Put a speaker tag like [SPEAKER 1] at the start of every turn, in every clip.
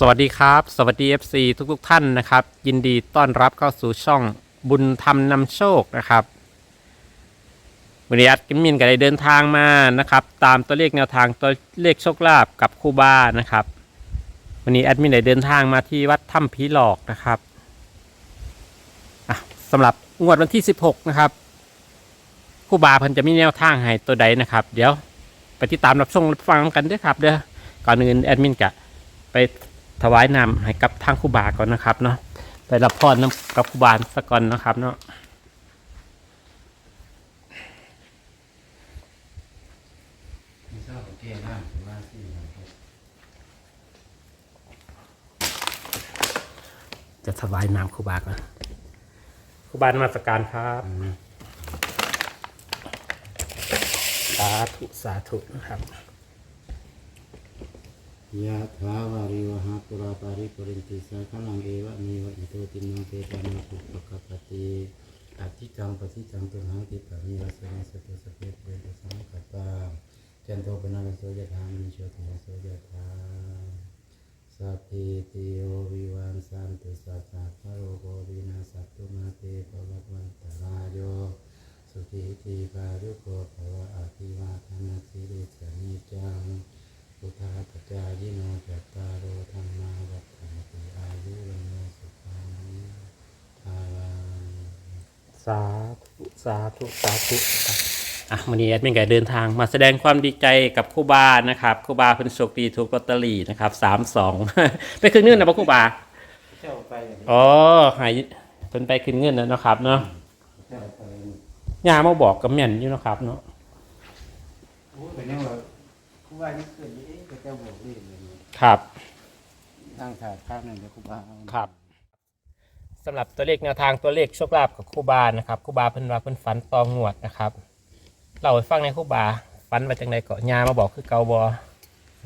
[SPEAKER 1] สวัสดีครับ สวัสดี FC ทุกๆทท่านนะครับ ยินดีต้อนรับเข้าสู่ช่องบุญธรรมนำโชคนะครับวันนี้อัดกิมมินก็ได้เดินทางมานะครับ ตามตัวเลขแนวทางตัวเลขโชคลาภกับครูบานะครับวันนี้แอดมินได้เดินทางมาที่วัดถ้ำผีหลอกนะครับสำหรับงวดวันที่ 16 นะครับครูบาเพิ่นจะมีแนวทางให้ตัวใดนะครับ เดี๋ยวไปติดตามรับชมรับฟังกันด้วยครับ เด้อก่อนอื่นแอดมินจะไป ถวายนำให้กับทางครูบาก่อนนะครับเนาะไปรับพรนำกับครูบาสกก่อนนะครับเนาะจะถวายน้ำครูบาก่อนครูบานมาสการครับสาธุสาธุนะครับ
[SPEAKER 2] ยะถาวาริวหาปุราปาริปุรินติสาขลังเอวะมีวะอิโตตินังเตปานาปุปกะปติอธิจังปฏิจังตุหังติปะมีวะสนัสตุสเปเปตุสังกตาจันโทปนาโสยธามิโชติโสยธาสัพพิติโยวิวันสันตุสัพพะพะโรโกวินาสัตุมาเตปวัตวันตรายโยสุขีติกายุโกภวะอภิวาทนาสิริสนิจัง พุทธาปจายโนจัตตารโอธรรมาวัฏันติอายุวันโนสุขังภาลัง
[SPEAKER 1] สาธุสาธุสาธุครับอะวันนี้แอดมินก็เดินทางมาแสดงความดีใจกับครูบานะครับครูบาเพิ่นโชคดีถูกลอตเตอรี่นะครับสามสอง ไปขึ้นเงินนะบ่ครูบา
[SPEAKER 2] เจ้าไปอย่างนี้
[SPEAKER 1] อ๋อใหายเพิ่นไปขึ้นเงินแล้วเนาะครับเนาะ
[SPEAKER 2] เจ้าไป
[SPEAKER 1] ย่ามาบอกกับแม่นอยู่เนาะครับเนาะ
[SPEAKER 2] โอ้ยเป็นยังไง ครูบานี่เกิดเอ๊ะก็เจ้าบอกเรื่องเลยนี่
[SPEAKER 1] ครับ
[SPEAKER 2] ทางขาดข้างหนึ่งเดี๋ยวครูบาเอา
[SPEAKER 1] ครับสำหรับตัวเลขแนวทางตัวเลขโชคลาภกับครูบานะครับครูบาเพิ่นว่าเพิ่นฝันตองวดนะครับเล่าให้ฟังในอยครูบาฝันมาจังไดเกาะยามาบอกคือเกาบอ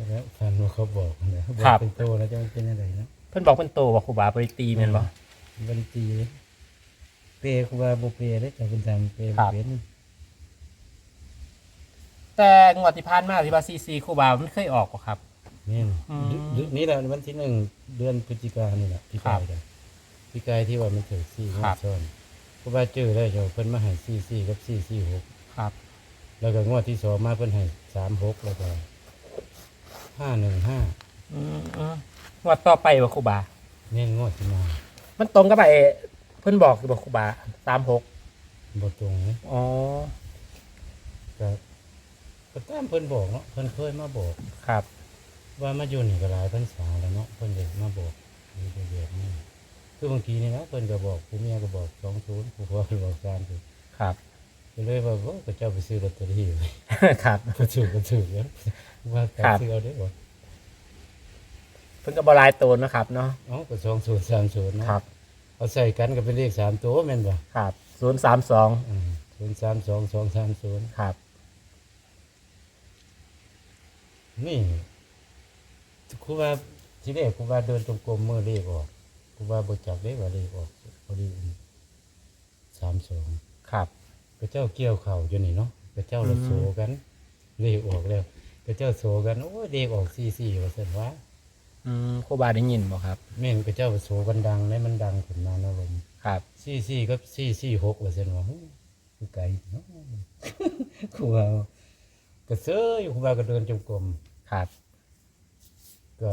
[SPEAKER 2] แล้วฟันว่าเขาบอกนะเขาบอ
[SPEAKER 1] ครั
[SPEAKER 2] ก
[SPEAKER 1] บ
[SPEAKER 2] เป็นโตแล้วจะมันเป็นอะไรนะ
[SPEAKER 1] เพิ่นบอกเป็นโตว่าครูบาบริตีแม่นบ่
[SPEAKER 2] บันตีเลยเปย์ครูบาบุเปย์ได้จากคุณทำเปย์
[SPEAKER 1] ครับ
[SPEAKER 2] เป็น
[SPEAKER 1] แต่งวดที่ผ่านมาที่ว่าซีซีครูบามันเคยออกบ่ครับ
[SPEAKER 2] นี่
[SPEAKER 1] อืม
[SPEAKER 2] เดือนนี่แหละวันที่หนึ่งเดือนพฤศจิกายนนี่แหละพี่
[SPEAKER 1] ครั
[SPEAKER 2] กาย
[SPEAKER 1] บ
[SPEAKER 2] กันพี่กายที่ว่ามันถึงสี่งว
[SPEAKER 1] ครั
[SPEAKER 2] ด
[SPEAKER 1] บ
[SPEAKER 2] ซ้อนครูบาเจอได้เจ้าเพิ่นมาให้สี่สี่กับสี่สี่หก
[SPEAKER 1] ครับ
[SPEAKER 2] แล้วก็งวดที่สองมาเพิ่นให้สามหกแล้วก็ห้าหนึ่งห้า
[SPEAKER 1] อืมอืมงวดต่อไปว่าครูบา
[SPEAKER 2] เนี่ยงวดที่มา
[SPEAKER 1] มันตรงกับไอ้เพิ่นบอกคือบอกครูบา36
[SPEAKER 2] บตรงนะ
[SPEAKER 1] อ๋อ
[SPEAKER 2] ก็ ก็ตามเพิ่นบอกเนาะเพิ่นเคยมาบอก
[SPEAKER 1] ครับ
[SPEAKER 2] ว่ามาอยู่นี่ก็หลายพรรษาแล้วเนาะเพิ่นจะมาบอกมีประโยชน์นี่คือบางทีนี่นะเพิ่นก็บอกผู้เมียก็บอกสองศูนย์ผู้พ่อก็บอกสามศูนย์
[SPEAKER 1] ครับ
[SPEAKER 2] ก็เลยว่าโอ้ก็เจ้าไปซื้อลอตเตอรี่ไว้
[SPEAKER 1] ครับ
[SPEAKER 2] ก็ถูกก็ถูกแล้วว่าการ
[SPEAKER 1] ครับ
[SPEAKER 2] ซื้อเอาได้บ่
[SPEAKER 1] เพิ่นก็บ่หลายตัวนะครับเนาะ
[SPEAKER 2] เอ้าก็สองศูนย์สามศูนย์เนาะ
[SPEAKER 1] ครับ
[SPEAKER 2] เอาใส่กันก็เป็นเลขสามตัวแม่นบ่
[SPEAKER 1] ครับ032
[SPEAKER 2] ศูนย์สามสองสองสามศูนย์
[SPEAKER 1] ครับ
[SPEAKER 2] นี่ครูว่าที่แรกครูว่าเดินจงกรมมือเลขออกครูว่าบ่จับเลขว่าเลขออกพอดีสามสอง
[SPEAKER 1] ครับ
[SPEAKER 2] พระเจ้าเกี่ยวเข่าอยู่นี่เนาะพระเจ้าละโสกันเลขออกแล้วพระเจ้าโสกันโอ้ยเลขออกสี่สี่ว่าซั่นว่า
[SPEAKER 1] อืมครูบาได้ยินบ่ครับ
[SPEAKER 2] แม่นพระเจ้าโสกันดังแล้วมันดังขึ้นมาเนาะลม
[SPEAKER 1] ครับ
[SPEAKER 2] สี่สี่กับสี่สี่หกว่าซั่นว่าหูคือไกลเนาะครูว่าก็เซ้ยครูว่าก็เดินจงกรม
[SPEAKER 1] ครับ
[SPEAKER 2] ก็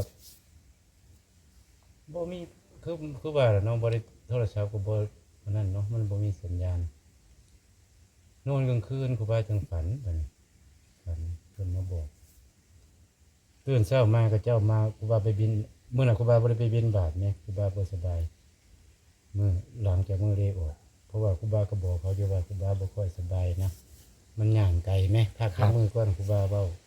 [SPEAKER 2] บ่มีคือคือว่าล่ะเนาะบ่ได้โทรศัพท์ก็บ่อันนั้นเนาะมันบ่มีสัญญาณนอนกลางคืนครูบาจังฝันบัดนี้ฝันเพิ่นมาบอกตื่นเช้ามาก็เจ้ามาครูบาไปบินมื้อน่ะครูบาบ่ได้ไปบินบาทแหม่ครูบาบ่สบายมื้อหลังจากมื้อเลขออกเพราะว่าครูบาก็บอกเขาอยู่ว่าครูบาบ่ค่อยสบายนะมันย่างไกลแหมพัก
[SPEAKER 1] ครับ
[SPEAKER 2] มื้อก่อนครูบาเว้าครู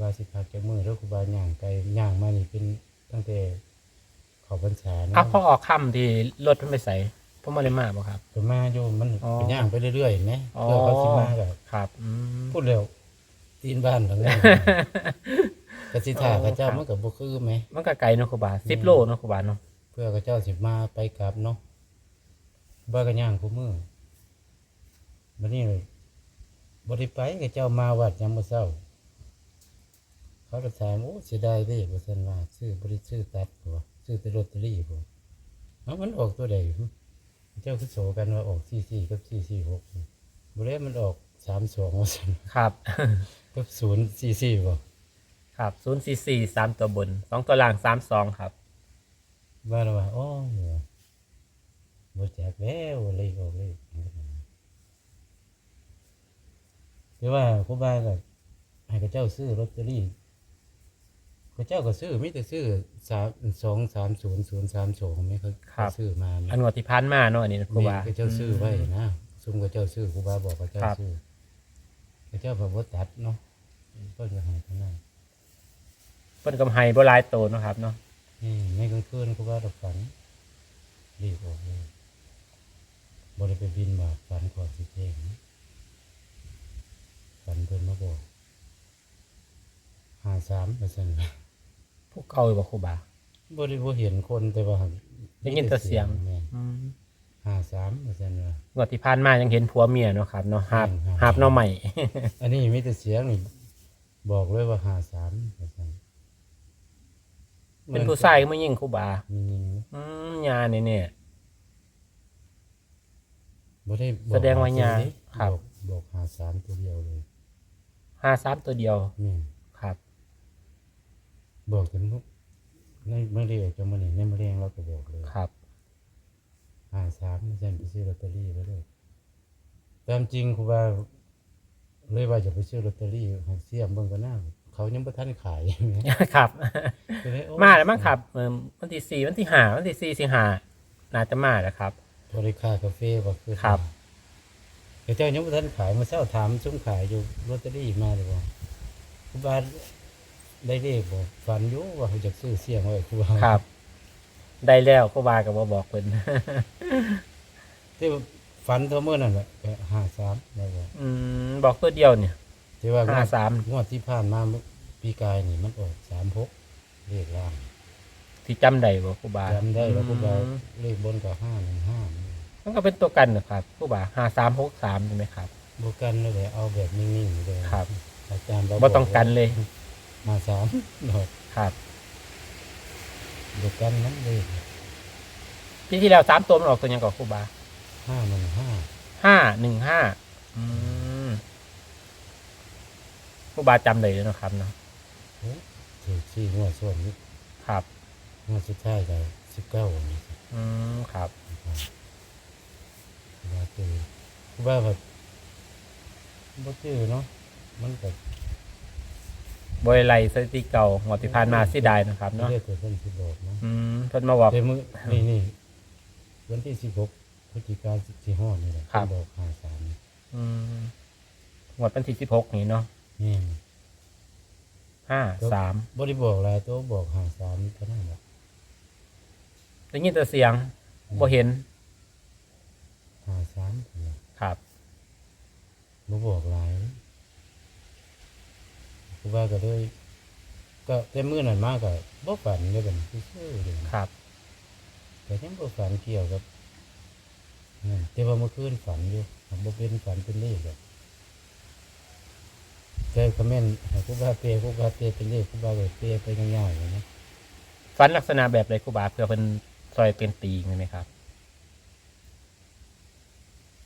[SPEAKER 2] บาสิพักจากมือแล้วครูบาย่างไกลย่างมานี่เป็นตั้งแต่เขอพรรษานะ
[SPEAKER 1] อะพอออกค่ำที่รถเพิ่นไปใส่เพิ่นบ่ได้มาบ่ครับ
[SPEAKER 2] ผมมาอยู่มัน
[SPEAKER 1] อ๋อ
[SPEAKER 2] เป็นย่างไปเรื่อยๆเห็นไหม
[SPEAKER 1] อ๋อ
[SPEAKER 2] เพื่อเขาสิมากับ
[SPEAKER 1] ครับอืม
[SPEAKER 2] พูดเร็วตีนบ้านตรงนี้กสิท่า
[SPEAKER 1] อ๋อ
[SPEAKER 2] พระเจ้า
[SPEAKER 1] ครับ
[SPEAKER 2] มันกับบุคือไหม
[SPEAKER 1] มันก็ไกลเนาะครูบา10โลเนาะครูบาเนาะ
[SPEAKER 2] เพื่อพระเจ้าสิมาไปกลับเนาะบ้ากันย่างคู่มือบันนี้เลยบริไปกับเจ้ามาวัดยามมื้อเช้าค เขาก็ถามโอ้เสียดายเด้ว่าซั่นว่าซื้อบ่ได้ซื้อตัดบ่ซื้อแต่ลอตเตอรี่บ่เอ้ามันออกตัวใดหึเจ้าคือโสกันว่าออก44กับ446บ่ได้มันออก32ว่าซั่น
[SPEAKER 1] ครับ
[SPEAKER 2] กับ044บ่
[SPEAKER 1] ครับศูนย์สี่สี่สามตัวบนสองตัวล่างสามสองครับ
[SPEAKER 2] ว่าแล้วว่าอ๋อบ่จักแล้วเลยออกเลยแต่ว่าครูบาก็ให้กับเจ้าซื้อลอตเตอรี่ เขาเจ้าก็ซื้อมีแต่ซื้อ3 2 3 0 0 3 2ไม่เขา
[SPEAKER 1] ครับ
[SPEAKER 2] ซื้อมาแม่
[SPEAKER 1] อันงวดที่พันมาเนาะอันนี้นะครู
[SPEAKER 2] นี่
[SPEAKER 1] บา
[SPEAKER 2] เขาเจ้าซื้อไว้นะซุ่มเขาเจ้าซื้อครูบาบอกเขาเจ้า
[SPEAKER 1] ครับ
[SPEAKER 2] ซื้อเขาเจ้าแบบว่าตัดเนาะเพิ่นก็ให้เท่านั้น
[SPEAKER 1] เพิ่นกำไฮบ่หลายโตเนาะครับเนาะ
[SPEAKER 2] นี่ในกลางคืนครูบาตกฝันรีบออกเลยบ่ได้ไปบินบาทฝันก่อนสิเจ้งนะฝันเพิ่นมาบอกห้าสามเปอร์เซ็นต์
[SPEAKER 1] พวก เก่าอยู่บ่ครูบา
[SPEAKER 2] บ่ได้บ่เห็นคนแต่ว่า
[SPEAKER 1] ได้ยินแต่เสียง
[SPEAKER 2] แม่น
[SPEAKER 1] อืม
[SPEAKER 2] ห้าสามเปอร์เซ็นต์ว่ะ
[SPEAKER 1] งวดที่พันมายังเห็นผัวเมียเนาะครับเนาะหาบ
[SPEAKER 2] อืม
[SPEAKER 1] หาบเนาะใหม่
[SPEAKER 2] อันนี้มีแต่เสียงนี่บอกเลยว่าห้าสามเปอร์เซ็นต์
[SPEAKER 1] เป็นผู้ชายก็ไม่ยิ่งครูบา
[SPEAKER 2] มียิง
[SPEAKER 1] อืมยาเนี่ยเนี่ย
[SPEAKER 2] บ่ได้บอก
[SPEAKER 1] แสดงว่า
[SPEAKER 2] ห
[SPEAKER 1] ยา
[SPEAKER 2] เสีง
[SPEAKER 1] ครับ
[SPEAKER 2] บอกบอกหาสามตัวเดียวเลย
[SPEAKER 1] ห้าสามตัวเดียว
[SPEAKER 2] แม่น
[SPEAKER 1] ครั บ
[SPEAKER 2] บอกจนพวกในเมื่อเรียกจะมาเนี่ยในเมื่อเรียงเราก็บอกเลย
[SPEAKER 1] ครับ
[SPEAKER 2] หาสามไม่ใช่ไปซื้อลอตเตอรี่ไปเลยตามจริงครูบาเลยว่าจะไปซื้อลอตเตอรี่ของเสียมเบิ่งก็น่าเขายังบ่ทันขาย
[SPEAKER 1] ครับ
[SPEAKER 2] ก็เลยโอ้
[SPEAKER 1] มาแล้วมั้งครับเออวันที่สี่วันที่ห้าวันที่สี่สิงหาน่าจะมาแล้วครับ
[SPEAKER 2] บริค่ากาแฟบ่คือ
[SPEAKER 1] ครับ
[SPEAKER 2] แต่เจ้ายังบ่ทันขายมาเช้าถามซุ้มขายอยู่ลอตเตอรี่มาเลยบ่ครูบา ได้เลขบ่ฝันอยู่ว่าเขาจะซื้อเสียงไว้ครูบา
[SPEAKER 1] ครับ ได้แล้วครูบากับบ่บอกเพิ่น
[SPEAKER 2] ที่ฝันเท่าเมื่อนั่นแหละก็ห้าสามได้บ่
[SPEAKER 1] อืมบอกตัวเดียวเนี่ย
[SPEAKER 2] ที่ว่าง
[SPEAKER 1] ห้าว
[SPEAKER 2] ด
[SPEAKER 1] สาม
[SPEAKER 2] งวดที่ผ่านมาปีกายนี่มันออกสามหกเลขล่าง
[SPEAKER 1] ที่จำได้บ่ครูบา
[SPEAKER 2] จำได้แล้วครูบา
[SPEAKER 1] อืม
[SPEAKER 2] เลขบนกับห้าหนึ่งห้า
[SPEAKER 1] มันก็เป็นตัวกันนะครับครูบาห้าสามหกสามใช่ไหมครับ
[SPEAKER 2] บวกกันเลยเอาแบบนิ่งๆเลย
[SPEAKER 1] ครับ
[SPEAKER 2] อาจารย์เรา
[SPEAKER 1] บ่ต้องกันเลย
[SPEAKER 2] มาสามดอก
[SPEAKER 1] ครับ
[SPEAKER 2] บวกกันนั้นเลย
[SPEAKER 1] ที่ที่แล้วสามตัวมันออกตัวหยังก่อนครูบา
[SPEAKER 2] ห้าหนึ่งห้า
[SPEAKER 1] ห้าหนึ่งห้าอืมครูบาจำเลยเนาะครับเนาะ
[SPEAKER 2] ถูกสี่งวดส่วนนี้
[SPEAKER 1] ครับ
[SPEAKER 2] งวดสุดท้ายก็สิบเก้านี่สิ
[SPEAKER 1] อืมครับ
[SPEAKER 2] ครูบาเจอครูบาแบบบ่เจอเนาะมันก็
[SPEAKER 1] บ ริไลสถิติเก่าหมดที่ผ่านมาเสียดายนะครับ
[SPEAKER 2] ไม่
[SPEAKER 1] เนาะ
[SPEAKER 2] ได้ตัวเพิ่นสิบอกเนาะ
[SPEAKER 1] อืมเพิ่นมาบอก
[SPEAKER 2] แต่มือนี่นี่วันที่สิบหกพฤศจิกายนสิห้อนี่แหละ
[SPEAKER 1] ครับ
[SPEAKER 2] เพิ่นบอกห้าสาม
[SPEAKER 1] อืมหมดวันที่สิบหกนี่เนาะ
[SPEAKER 2] นี่
[SPEAKER 1] ห้าสาม
[SPEAKER 2] บริบอกหลายตัวบอกห้าสามเท่านั้นแหละ
[SPEAKER 1] ได้ยินแต่เสียงบ่เห็น
[SPEAKER 2] ห้าสามเท่านั้น
[SPEAKER 1] ครับ
[SPEAKER 2] บ่บอกหลาย ครูบาก็เลยก็แต่มื้อนั้นมาก็บ่ฝันเลยบัดนี้ซื่อๆเลย
[SPEAKER 1] ครับ
[SPEAKER 2] แต่ยังบ่ฝันเกี่ยวกับนั่นแต่ว่าเมื่อคืนฝันอยู่บ่เป็นฝันเป็นเลขหรอกแต่คอมเมนต์ให้ครูบาเปย์ครูบาเปย์เป็นเลขครูบาก็เปย์ไปง่ายๆเลยนะ
[SPEAKER 1] ฟันลักษณะแบบไรครูบาเพื่อเพิ่นซอยเป็นตีใช่ไหมครับ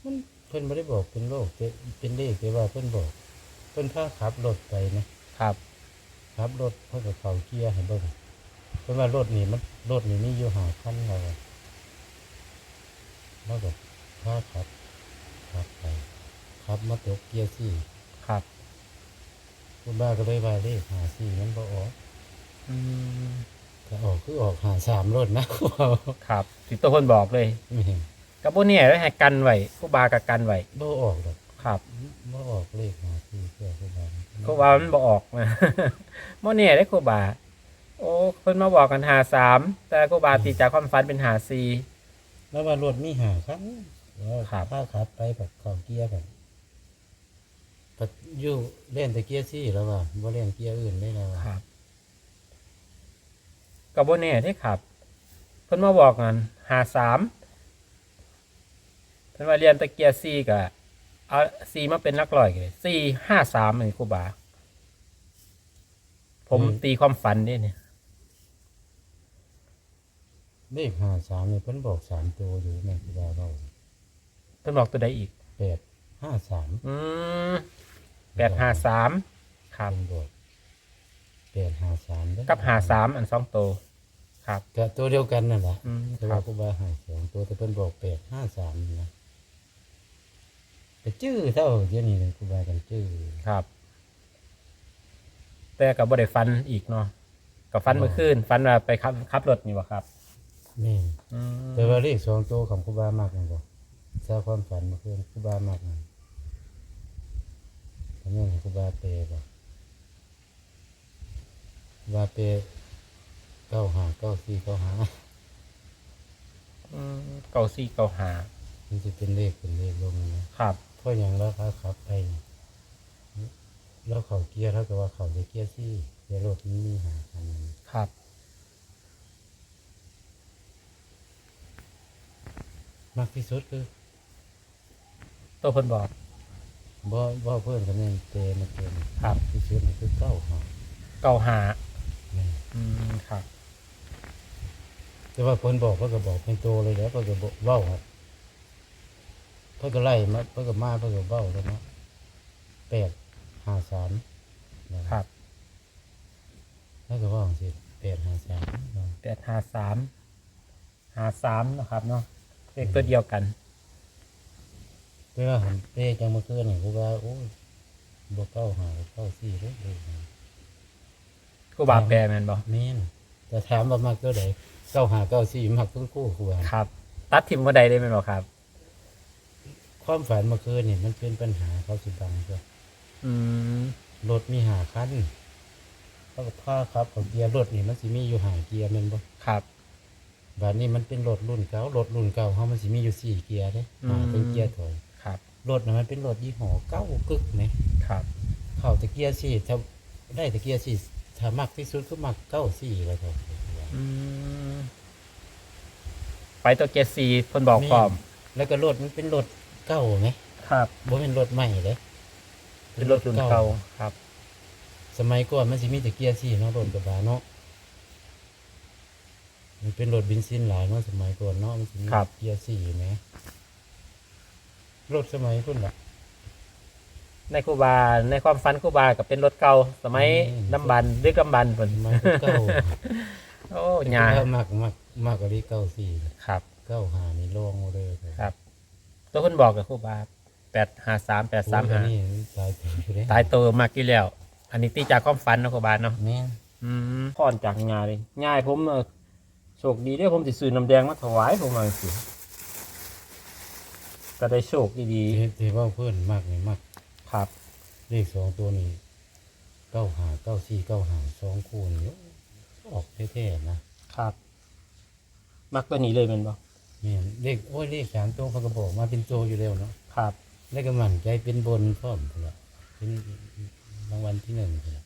[SPEAKER 2] มันเพิ่นบ่ได้บอกเป็นโรคแต่เป็นเลขแต่ว่าเพิ่นบอก เพิ่นพาขับรถไปนะ ครับขับรถเพิ่นก็เข้าเกียร์ให้เบิ่งเพิ่นว่ารถนี่มันรถนี่มีอยู่ห้าคันแล้วอะแล้วก็พาขับขับไปขับมาตกเกียร์สี่
[SPEAKER 1] ครับ
[SPEAKER 2] คุณบ้าก็เลยว่าเลขหาสี่มันบ่ออก
[SPEAKER 1] อืม
[SPEAKER 2] ถ้าออกคือออกหาสามรถนะครูบา
[SPEAKER 1] ครับสิตัวคนบอกเลย
[SPEAKER 2] ไม่เห็น
[SPEAKER 1] กับพวกเนี่ยได้ให้กันไว้ครูบากับกันไว้
[SPEAKER 2] บ่ออกดอก
[SPEAKER 1] ครับ
[SPEAKER 2] บ่ออกเลขหาสี่เพื่อครูบา
[SPEAKER 1] ครูบามันบอกออกมาโมเนี่ยได้ครูบา โอ้เพิ่นมาบอกกันหาสามแต่ครูบาตีจากความฝันเป็นหาสี่
[SPEAKER 2] แล้วว่ารถมีหาคันแล้ว
[SPEAKER 1] ครับ
[SPEAKER 2] พาขับไปแบบเข้าเกียร์กันปัดอยู่เล่นแต่เกียร์สี่แล้วว่าบ่เล่นเกียร์อื่นได้แล้วว่า
[SPEAKER 1] ครับกับโบเน่ได้ครับ เพิ่นมาบอกกันหาสามเพิ่นมาเรียนตะเกียร์ซีกับ เอาซีมาเป็นนักลอยกันเลยซีห้าสามเลยครูบา ผม
[SPEAKER 2] อืม
[SPEAKER 1] ตีความฝันนี่เนี่ย
[SPEAKER 2] เลขห้าสามเนี่ยเพิ่นบอกสามตัวอยู่แม่ครูบาเว้า
[SPEAKER 1] เพิ่นบอกตัวใดอีก
[SPEAKER 2] แปดห้าสาม
[SPEAKER 1] อืมแปดห้าสามครับ
[SPEAKER 2] เพิ่นบอกแปดห้าสาม
[SPEAKER 1] กับห้าสามอันสองตัวครับ
[SPEAKER 2] ก็ตัวเดียวกันนั่นแหละ
[SPEAKER 1] อืม
[SPEAKER 2] แต่
[SPEAKER 1] ค
[SPEAKER 2] ว่า
[SPEAKER 1] รับ
[SPEAKER 2] ครูบาใหายสองตัวแต่เพิ่นบอกแปดห้าสามนะ แต่จื้อเท่าเดี๋ยวนี้เลยครูบากันจื้อ
[SPEAKER 1] ครับ แต่กับบ่ได้ฟันอีกเนาะกับฟันเมื่อคืนฟันว่าไปขับขับรถนี่บ่ครับ
[SPEAKER 2] แม่น
[SPEAKER 1] อืม
[SPEAKER 2] แต่ว่าเลขสองตัวของครูบามากนั่นบ่ทราบความฝันเมื่อคืนครูบามากนั่นอันนี้ครูบาเปย์บ่ครูบาเปย์เก้าหาเก้าสี่เก้าหา
[SPEAKER 1] อืมเก้าสี่เก้าห้า
[SPEAKER 2] มันจะเป็นเลขเป็นเลขลงนะครับเพ ราะอย่างแล้วครับครับไปแล้วเขาเกียร์เท่ากับว่าเขาจะเกียร์สี่เกียร์รถมันมีหาคันนั้น
[SPEAKER 1] ครับ
[SPEAKER 2] มากที่สุดคือ
[SPEAKER 1] ตัวเพิ่นบอก
[SPEAKER 2] บ่บ่เพิ่นกันเองเตมาเกิน
[SPEAKER 1] ครับ
[SPEAKER 2] ที่สุดนี่คือเก้าหา
[SPEAKER 1] เก้าห้า
[SPEAKER 2] แม่น
[SPEAKER 1] อืมครับ
[SPEAKER 2] แต่ว่าเพิ่นบอกเพิ่นก็บอกเป็นโตเลยแล้วเพิ่นก็บอกเว้าครับเพิ่นก็ไล่มาเพิ่นก็มาเพิ่นก็เว้าแล้วเนาะแปดห้าสามนะครับ แล้วก็เว่าจังซี่แปดห้าสามเนาะ
[SPEAKER 1] แปดห้าสามห้าสามนะครับเนาะเลขตัวเดียวกัน
[SPEAKER 2] เวลาผมเป้จังเมื่อคืนนี่กูว่าโอ้ยบ่เก้าหาเก้าสี่เลยเลย
[SPEAKER 1] กูบาแปลแมนบอ
[SPEAKER 2] แม่นแต่ถามว่ามากก็ได้เก้าหาเก้าสี่มักทั้งคู่กูว่า
[SPEAKER 1] ครับ ตัดทิมว่าใดได้ไหมนบอครับ
[SPEAKER 2] ความฝันเมื่อคืนนี่มันเป็นปัญหาเขาสิบังก็
[SPEAKER 1] อืม
[SPEAKER 2] รถมีหาคันเขาก็พาครับเขาเกียร์รถนี่มันสิมีอยู่หาเกียร์แม่นบ่
[SPEAKER 1] ครับ
[SPEAKER 2] บัดนี้มันเป็นรถรุ่นเก่ารถรุ่นเก่าเฮามันสิมีอยู่สี่เกียร์เด้หาเป็นเกียร์ถอย
[SPEAKER 1] ครับ
[SPEAKER 2] รถน่ะมันเป็นรถยี่ห้อเก้ากึกไหม
[SPEAKER 1] ครับ
[SPEAKER 2] เข้าตะเกียร์สี่ถ้าได้ตะเกียร์สี่ถ้ามักที่สุดก็มักเก้าสี่แล้วครับ
[SPEAKER 1] อืมไปตัวเกยร์ซีเพิ่นบอกพร้อม
[SPEAKER 2] แล้วก็รถมันเป็นรถ เก่าไหม
[SPEAKER 1] ครับ
[SPEAKER 2] บ่เป็นรถใหม่เลย
[SPEAKER 1] เป็นรถรุ่นเก่าครับ
[SPEAKER 2] สมัยก่อนมันสิมีแต่เกียร์สี่เนาะรถกระบะเนาะมันเป็นรถเบินซินหลายเนาะสมัยก่อนเนาะมันสิมี
[SPEAKER 1] ครับ
[SPEAKER 2] เกียร์สี่ไหมรถสมัยพุ่นล่ะ
[SPEAKER 1] ในครูบาในความฝันครูบากับเป็นรถเก่าสมัย
[SPEAKER 2] อืม
[SPEAKER 1] ลำบันดึกลำบันเพิ่น
[SPEAKER 2] สมัยเก่า
[SPEAKER 1] โอ้ยา
[SPEAKER 2] แต่มักมักมากกว่าที่เก้าสี่
[SPEAKER 1] ครับ
[SPEAKER 2] เก้าหานี่โล่งเลย
[SPEAKER 1] ครับ ตัวเพิ่นบอกกับครูบาแปดห้าสามแปดสาม
[SPEAKER 2] โอ้ย
[SPEAKER 1] ห้า
[SPEAKER 2] อันนี่ตายไปเลย
[SPEAKER 1] ตายตัวมากกี่แล้ว อันนี้ตีจากความฝันเนาะครูบาเนาะ
[SPEAKER 2] แม่น
[SPEAKER 1] อืมพรจากงานเลยง่ายผมเออโชคดีเด้อผมสิซื้อน้ำแดงมาถวายผมมาสิก็ได้โชคดี
[SPEAKER 2] ที่ที่ว่าเพื่อนมากนี่มาก
[SPEAKER 1] ๆครับ
[SPEAKER 2] เลขสองตัวนี้เก้าหาเก้าสี่เก้าหาสองคู่นี่ออกแท้ๆนะครับ
[SPEAKER 1] มักตัวนี้เลยแมันบ่
[SPEAKER 2] แม่ นเลขโอ้ยเลขสามตัวเขาก็บอกมาเป็นโตอยู่แล้วเนาะ
[SPEAKER 1] ครับ
[SPEAKER 2] แล้วก็มั่นใจเป็นบนพร้อมพุ่นละเป็นรางวัลที่หนึ่งพุ่นละ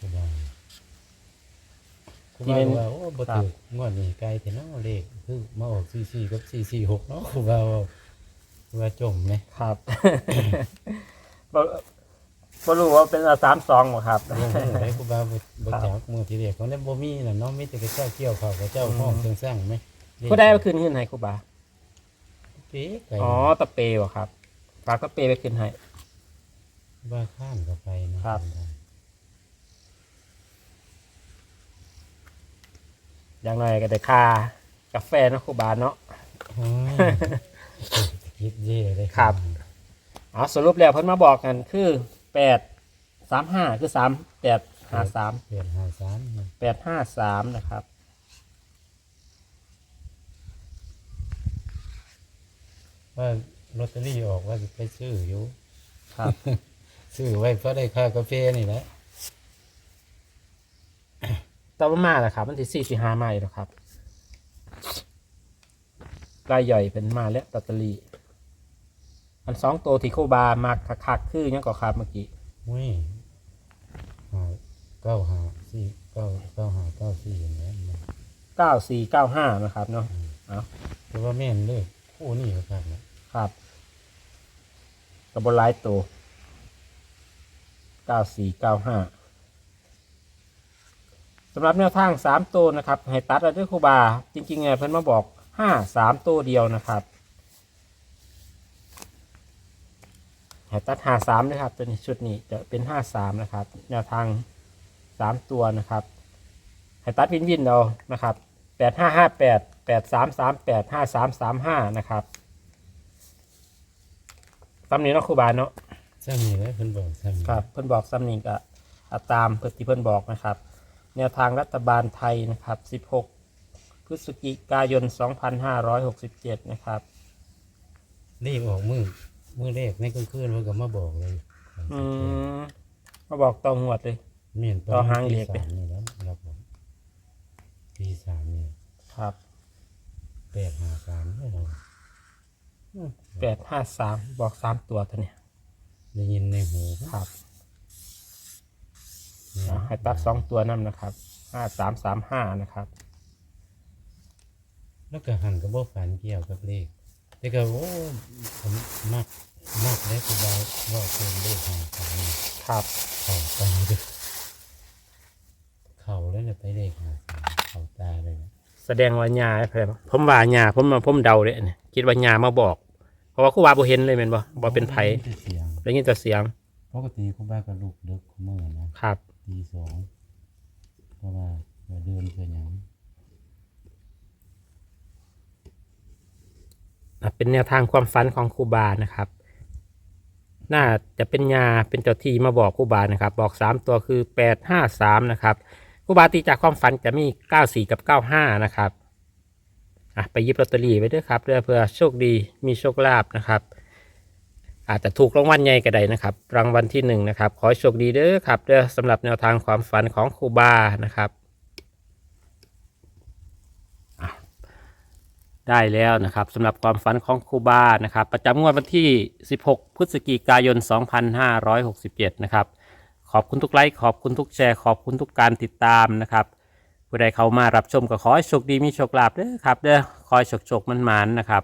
[SPEAKER 2] ก็บอกครูบาว่าโอ้บ่ถูกงวดนี้ไกลแต่เนาะเลขคือมาออกสี่สี่กับสี่สี่หกเนาะครูบาว่าครูบาจมเนี่ย
[SPEAKER 1] ครับ บ่บ่รู้ว่าเป็นสามสองบ่ครับ
[SPEAKER 2] บ่ฮู้ได้ครูบาบ่บ่จักมือที่เรียกเขาได้บ่มีน่ะเนาะมีแต่กระเจ้าเกี่ยวข้าวกระเจ้าห้องเครื่องสร้างไหม
[SPEAKER 1] ผู้ได้ไปคืนขึ้นให้ครูบา
[SPEAKER 2] เป๊ะไก่
[SPEAKER 1] อ๋อตะเปบ่ครับฝากตะเปไปคืนให้
[SPEAKER 2] ว่าข้ามก็ไปนะครับ
[SPEAKER 1] อย่างไรก็ได้ค่ากาแฟเนาะครูบาเนาะ
[SPEAKER 2] โอ้ยคิดเย่เลย
[SPEAKER 1] ครับอ๋อสรุปแล้วเพิ่นมาบอกกันคือ แปดสามห้าคือสามแปดห้าสาม
[SPEAKER 2] เปลี่ยนหาสาม
[SPEAKER 1] แปดห้าสามนะครับ
[SPEAKER 2] ว่าลอตเตอรี่ออกว่าจะไปซื้ออยู่
[SPEAKER 1] ครับ
[SPEAKER 2] ซื้อไว้เพราะได้ค่ากาแฟนี่แหละ
[SPEAKER 1] ต่อมามาแล้วครับมันที่สี่สี่ห้ามาอีกแล้วครับรายใหญ่เป็นมาแล้วลอตเตอรี่ อันสองตัวที่ครูบามาคักๆคือหยังก็ครับเมื่อกี้
[SPEAKER 2] มุ้ยหาเก้าหาสี่เก้าเก้าหาเก้าสี่อย่างนี้น
[SPEAKER 1] เก้าสี่เก้าห้านะครับเนาะเอา
[SPEAKER 2] แต่ว่าแม่นเลยคู่นี่ก็ครับนะครับ
[SPEAKER 1] กับบนหลายตัวเก้าสี่เก้าห้าสำหรับแนวทางสามตัวนะครับให้ตัดเอาด้วยครูบาจริงๆไงเพิ่นมาบอกห้าสามตัวเดียวนะครับ ให้ตัดห้าสามด้วยครับ ตัวนี้ชุดนี้จะเป็นห้าสามนะครับ แนวทางสามตัวนะครับให้ตัดวินวินเอานะครับแปดห้าห้าแปดแปดสามสามแปดห้าสามสามห้านะครับซ้ำนี้เนาะครูบาเนาะ
[SPEAKER 2] ซ้ำนี่แหละเพิ่นบอกซ้ำนี่
[SPEAKER 1] ครับ เพิ่นบอกซ้ำนี้ก็เอาตามเพิ่นที่เพิ่นบอกนะครับ แนวทางรัฐบาลไทยนะครับ 16 พฤศจิกายน 2567 นะครับ
[SPEAKER 2] เลขออกมือ มือเลขในกลางคืนเพิ่นก็มาบอกเลย
[SPEAKER 1] อืมมาบอกต่องวดเลย
[SPEAKER 2] เมียน
[SPEAKER 1] ต่อหางเลข
[SPEAKER 2] ตีสามนี่แล้วครับผมตีสามนี่
[SPEAKER 1] ครับ
[SPEAKER 2] แปดห้าสามนี่เรา
[SPEAKER 1] 853บอก3ตัวตัวเนี้ย
[SPEAKER 2] ได้ยินในหู
[SPEAKER 1] ครับ
[SPEAKER 2] เนี่ย
[SPEAKER 1] เอาให้ตัด2ตัวนั่นนะครับ5335นะครับ
[SPEAKER 2] แล้วก็หันก็บ่ฝันเกี่ยวกับเลข แต่ก็โอ้ผมมักมักได้คือว่าว่าเป็นเลขห้าสามนี่
[SPEAKER 1] ครับ
[SPEAKER 2] เข่าตาเลยเข่าแล้วเนี่ยไปเลขห้าสามเข่าตาเลยนะ
[SPEAKER 1] แสดงว่าญาเพิ่นผมว่าญาผมมาผมเดาเลยเนี่ยคิดว่าญามาบอก เพราะว่าครูบาบ่เห็นเลยแม่นบ่บ่เป็นไผ
[SPEAKER 2] ด้ยิเสียง
[SPEAKER 1] ได้ยินแต่เสียง
[SPEAKER 2] ปกติคุณบ้าก็ลุกเลิกคุณเมื่อนะครับ ตีสองเพราะว่าเดี๋ยวเดินเพื่อหยัง
[SPEAKER 1] อะ เป็นแนวทางความฝันของครูบานะครับ น่าจะเป็นยาเป็นเจ้าที่มาบอกครูบานะครับ บอกสามตัวคือแปดห้าสามนะครับครูบาตีจากความฝันจะมีเก้าสี่กับเก้าห้านะครับอะไปยิบลอตเตอรี่ไว้ด้วยครับเพื่อเพื่อโชคดีมีโชคลาภนะครับ อาจจะถูกรางวัลใหญ่ก็ได้นะครับ รางวัลที่หนึ่งนะครับขอโชคดีเด้อครับเด้อสำหรับแนวทางความฝันของครูบานะครับ ได้แล้วนะครับสำหรับความฝันของครูบานะครับ ประจำงวดวันที่ 16 พฤศจิกายน 2567 นะครับ ขอบคุณทุกไลค์ขอบคุณทุกแชร์ขอบคุณทุกการติดตามนะครับผู้ใดเข้ามารับชมก็ขอให้โชคดีมีโชคลาภเด้อครับเด้อคอยโชคโชคมันๆนะครับ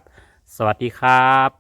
[SPEAKER 1] สวัสดีครับ